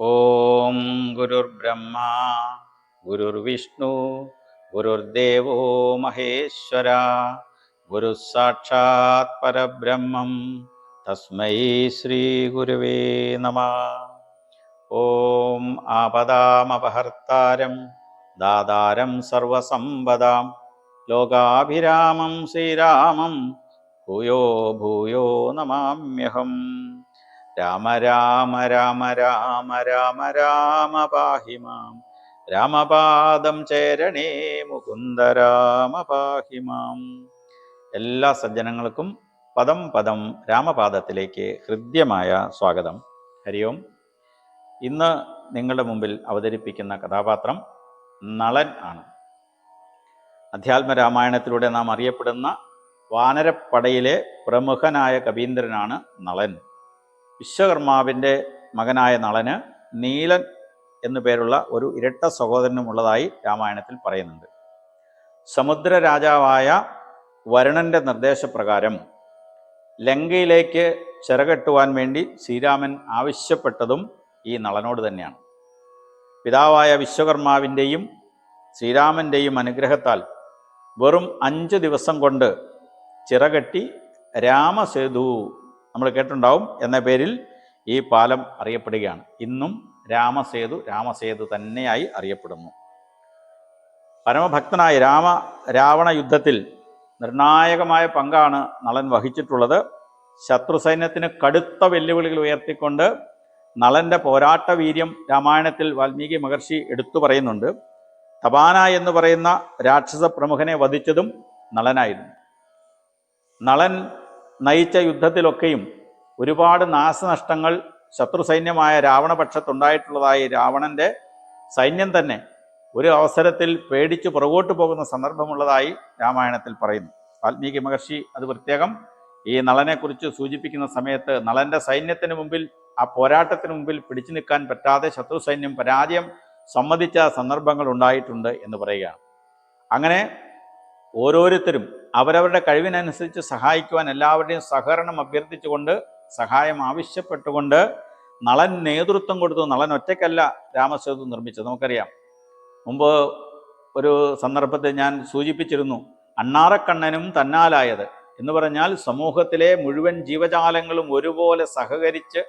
ഓം ഗുരുർബ്രഹ്മ ഗുരുർവിഷ്ണു ഗുരുർദേവോ മഹേശ്വര ഗുരു സാക്ഷാത് പരബ്രഹ്മം തസ്മൈ ശ്രീ ഗുരുവേ നമ. ഓം ആപദാമപഹർത്താരം ദാതാരം സർവസമ്പദാം ലോകാഭിരാമം ശ്രീരാമം ഭൂയോ ഭൂയോ നമാമ്യഹം. രാമ രാമ രാമ രാമ രാമ രാമ പാഹി മാം. രാമപാദം ചേരണേ മുകുന്ദ രാമ പാഹി മാം. എല്ലാ സജ്ജനങ്ങൾക്കും പദം പദം രാമപാദത്തിലേക്ക് ഹൃദ്യമായ സ്വാഗതം. ഹരി ഓം ഇന്ന് നിങ്ങളുടെ മുമ്പിൽ അവതരിപ്പിക്കുന്ന കഥാപാത്രം നളൻ ആണ്. അധ്യാത്മ രാമായണത്തിലൂടെ നാം അറിയപ്പെടുന്ന വാനരപ്പടയിലെ പ്രമുഖനായ കവീന്ദ്രനാണ് നളൻ. വിശ്വകർമാവിന്റെ മകനായ നളന് നീലൻ എന്നു പേരുള്ള ഒരു ഇരട്ട സഹോദരനുമുള്ളതായി രാമായണത്തിൽ പറയുന്നുണ്ട്. സമുദ്ര രാജാവായ വരുണന്റെ നിർദ്ദേശപ്രകാരം ലങ്കയിലേക്ക് ചിറകെട്ടുവാൻ വേണ്ടി ശ്രീരാമൻ ആവശ്യപ്പെട്ടതും ഈ നളനോട് തന്നെയാണ്. പിതാവായ വിശ്വകർമാവിന്റെയും ശ്രീരാമന്റെയും അനുഗ്രഹത്താൽ വെറും അഞ്ച് ദിവസം കൊണ്ട് ചിറകെട്ടി രാമസേതു നമ്മൾ കേട്ടിട്ടുണ്ടാവും എന്ന പേരിൽ ഈ പാലം അറിയപ്പെടുകയാണ്. ഇന്നും രാമസേതു രാമസേതു തന്നെയായി അറിയപ്പെടുന്നു. പരമഭക്തനായ രാമ രാവണ യുദ്ധത്തിൽ നിർണായകമായ പങ്കാണ് നളൻ വഹിച്ചിട്ടുള്ളത്. ശത്രു സൈന്യത്തിന് കടുത്ത വെല്ലുവിളികൾ ഉയർത്തിക്കൊണ്ട് നളന്റെ പോരാട്ട വീര്യം രാമായണത്തിൽ വാൽമീകി മഹർഷി എടുത്തു പറയുന്നുണ്ട്. തപാന എന്ന് പറയുന്ന രാക്ഷസ പ്രമുഖനെ വധിച്ചതും നളനായിരുന്നു. നളൻ നയിച്ച യുദ്ധത്തിലൊക്കെയും ഒരുപാട് നാശനഷ്ടങ്ങൾ ശത്രു സൈന്യമായ രാവണപക്ഷത്തുണ്ടായിട്ടുള്ളതായി രാവണന്റെ സൈന്യം തന്നെ ഒരു അവസരത്തിൽ പേടിച്ച് പുറകോട്ട് പോകുന്ന സന്ദർഭമുള്ളതായി രാമായണത്തിൽ പറയുന്നു. വാൽമീകി മഹർഷി അത് പ്രത്യേകം ഈ നളനെക്കുറിച്ച് സൂചിപ്പിക്കുന്ന സമയത്ത് നളന്റെ സൈന്യത്തിന് മുമ്പിൽ ആ പോരാട്ടത്തിന് മുമ്പിൽ പിടിച്ചു നിൽക്കാൻ പറ്റാതെ ശത്രു സൈന്യം പരാജയം സമ്മതിച്ച സന്ദർഭങ്ങൾ ഉണ്ടായിട്ടുണ്ട് എന്ന് പറയുകയാണ്. അങ്ങനെ ഓരോരുത്തരും അവരവരുടെ കഴിവിനനുസരിച്ച് സഹായിക്കുവാൻ എല്ലാവരുടെയും സഹകരണം അഭ്യർത്ഥിച്ചുകൊണ്ട് സഹായം ആവശ്യപ്പെട്ടുകൊണ്ട് നളൻ നേതൃത്വം കൊടുത്തു. നളൻ ഒറ്റയ്ക്കല്ല രാമസേതു നിർമ്മിച്ചത്. നമുക്കറിയാം. മുമ്പ് ഒരു സന്ദർഭത്തിൽ ഞാൻ സൂചിപ്പിച്ചിരുന്നു അണ്ണാറക്കണ്ണനും തന്നാലായത് എന്ന് പറഞ്ഞാൽ സമൂഹത്തിലെ മുഴുവൻ ജീവജാലങ്ങളും ഒരുപോലെ സഹകരിച്ച്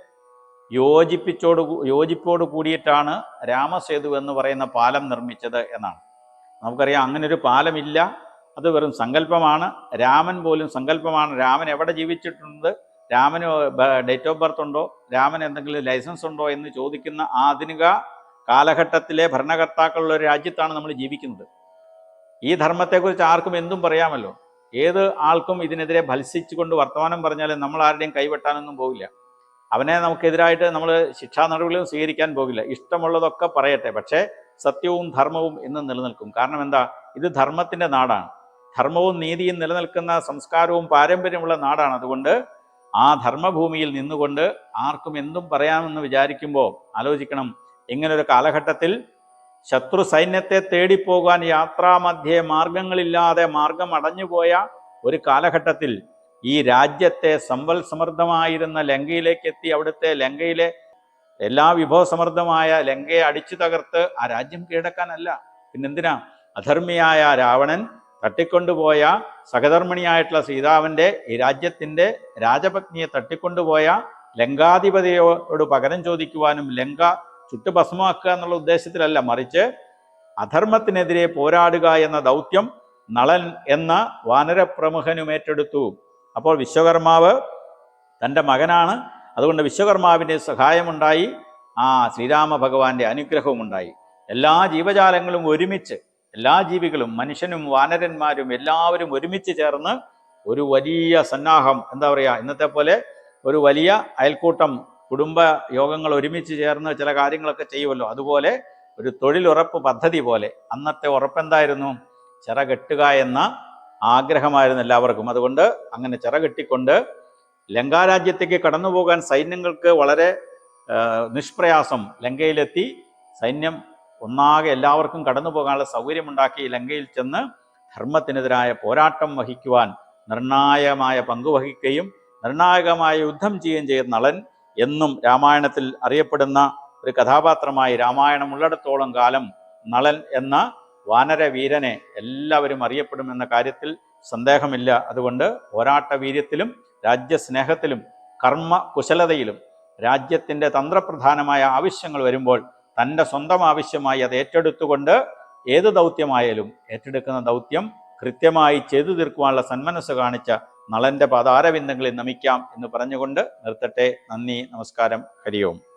യോജിപ്പിച്ചോട് യോജിപ്പോട് കൂടിയിട്ടാണ് രാമസേതു എന്ന് പറയുന്ന പാലം നിർമ്മിച്ചത് എന്നാണ്. നമുക്കറിയാം അങ്ങനെ ഒരു പാലമില്ല. അത് വെറും സങ്കല്പമാണ്. രാമൻ പോലും സങ്കല്പമാണ്. രാമൻ എവിടെ ജീവിച്ചിട്ടുണ്ട്? രാമന് ഡേറ്റ് ഓഫ് ബർത്ത് ഉണ്ടോ? രാമൻ എന്തെങ്കിലും ലൈസൻസ് ഉണ്ടോ എന്ന് ചോദിക്കുന്ന ആധുനിക കാലഘട്ടത്തിലെ ഭരണകർത്താക്കളുള്ള ഒരു രാജ്യത്താണ് നമ്മൾ ജീവിക്കുന്നത്. ഈ ധർമ്മത്തെക്കുറിച്ച് ആർക്കും എന്തും പറയാമല്ലോ. ഏത് ആൾക്കും ഇതിനെതിരെ ഭത്സിച്ചുകൊണ്ട് വർത്തമാനം പറഞ്ഞാലും നമ്മൾ ആരുടെയും കൈവെട്ടാനൊന്നും പോകില്ല. അവനെ നമുക്കെതിരായിട്ട് നമ്മൾ ശിക്ഷാ നടപടികളും സ്വീകരിക്കാൻ പോകില്ല. ഇഷ്ടമുള്ളതൊക്കെ പറയട്ടെ. പക്ഷേ സത്യവും ധർമ്മവും എന്നും നിലനിൽക്കും. കാരണം എന്താ? ഇത് ധർമ്മത്തിന്റെ നാടാണ്. ധർമ്മവും നീതിയും നിലനിൽക്കുന്ന സംസ്കാരവും പാരമ്പര്യമുള്ള നാടാണ്. അതുകൊണ്ട് ആ ധർമ്മഭൂമിയിൽ നിന്നുകൊണ്ട് ആർക്കും എന്തും പറയാമെന്ന് വിചാരിക്കുമ്പോൾ ആലോചിക്കണം. ഇങ്ങനൊരു കാലഘട്ടത്തിൽ ശത്രു സൈന്യത്തെ തേടിപ്പോകാൻ യാത്രാമധ്യേ മാർഗങ്ങളില്ലാതെ മാർഗം അടഞ്ഞുപോയ ഒരു കാലഘട്ടത്തിൽ ഈ രാജ്യത്തെ സമ്പൽ സമൃദ്ധമായിരുന്ന ലങ്കയിലേക്ക് എത്തി അവിടുത്തെ ലങ്കയിലെ എല്ലാ വിഭവസമൃദ്ധമായ ലങ്കയെ അടിച്ചു തകർത്ത് ആ രാജ്യം കീഴടക്കാനല്ല. പിന്നെന്തിനാ? അധർമ്മിയായ രാവണൻ തട്ടിക്കൊണ്ടുപോയ സഹധർമ്മിണിയായിട്ടുള്ള സീതാവിന്റെ ഈ രാജ്യത്തിന്റെ രാജപത്നിയെ തട്ടിക്കൊണ്ടുപോയ ലങ്കാധിപതിയോട് പകരം ചോദിക്കുവാനും ലങ്ക ചുട്ടുഭസ്മമാക്കുക എന്നുള്ള ഉദ്ദേശത്തിലല്ല മറിച്ച് അധർമ്മത്തിനെതിരെ പോരാടുക എന്ന ദൗത്യം നളൻ എന്ന വാനരപ്രമുഖനും ഏറ്റെടുത്തു. അപ്പോൾ വിശ്വകർമാവ് തന്റെ മകനാണ്. അതുകൊണ്ട് വിശ്വകർമാവിന്റെ സഹായമുണ്ടായി. ആ ശ്രീരാമ ഭഗവാന്റെ അനുഗ്രഹവും ഉണ്ടായി എല്ലാ ജീവജാലങ്ങളും ഒരുമിച്ച് എല്ലാ ജീവികളും മനുഷ്യനും വാനരന്മാരും എല്ലാവരും ഒരുമിച്ച് ചേർന്ന് ഒരു വലിയ സന്നാഹം എന്താ പറയുക ഇന്നത്തെ പോലെ ഒരു വലിയ അയൽക്കൂട്ടം കുടുംബ യോഗങ്ങൾ ഒരുമിച്ച് ചേർന്ന് ചില കാര്യങ്ങളൊക്കെ ചെയ്യുമല്ലോ. അതുപോലെ ഒരു തൊഴിലുറപ്പ് പദ്ധതി പോലെ. അന്നത്തെ ഉറപ്പെന്തായിരുന്നു? ചിറകെട്ടുക എന്ന ആഗ്രഹമായിരുന്നു എല്ലാവർക്കും. അതുകൊണ്ട് അങ്ങനെ ചിറകെട്ടിക്കൊണ്ട് ലങ്കാരാജ്യത്തേക്ക് കടന്നു പോകാൻ സൈന്യങ്ങൾക്ക് വളരെ നിഷ്പ്രയാസം ലങ്കയിലെത്തി സൈന്യം ഒന്നാകെ എല്ലാവർക്കും കടന്നു പോകാനുള്ള സൗകര്യമുണ്ടാക്കി ലങ്കയിൽ ചെന്ന് ധർമ്മത്തിനെതിരായ പോരാട്ടം വഹിക്കുവാൻ നിർണായകമായ പങ്കുവഹിക്കുകയും നിർണായകമായ യുദ്ധം ചെയ്യുകയും ചെയ്ത നളൻ എന്നും രാമായണത്തിൽ അറിയപ്പെടുന്ന ഒരു കഥാപാത്രമായി രാമായണം ഉള്ളിടത്തോളം കാലം നളൻ എന്ന വാനരവീരനെ എല്ലാവരും അറിയപ്പെടുമെന്ന കാര്യത്തിൽ സന്ദേഹമില്ല. അതുകൊണ്ട് പോരാട്ട വീര്യത്തിലും രാജ്യസ്നേഹത്തിലും കർമ്മ കുശലതയിലും രാജ്യത്തിന്റെ തന്ത്രപ്രധാനമായ ആവശ്യങ്ങൾ വരുമ്പോൾ തന്റെ സ്വന്തം ആവശ്യമായി അത് ഏറ്റെടുത്തുകൊണ്ട് ഏത് ദൗത്യമായാലും ഏറ്റെടുക്കുന്ന ദൗത്യം കൃത്യമായി ചെയ്തു തീർക്കുവാനുള്ള സന്മനസ് കാണിച്ച നളന്റെ പാതാരവിന്ദങ്ങളിൽ നമിക്കാം എന്ന് പറഞ്ഞുകൊണ്ട് നിർത്തട്ടെ. നന്ദി നമസ്കാരം. ഹരിയോം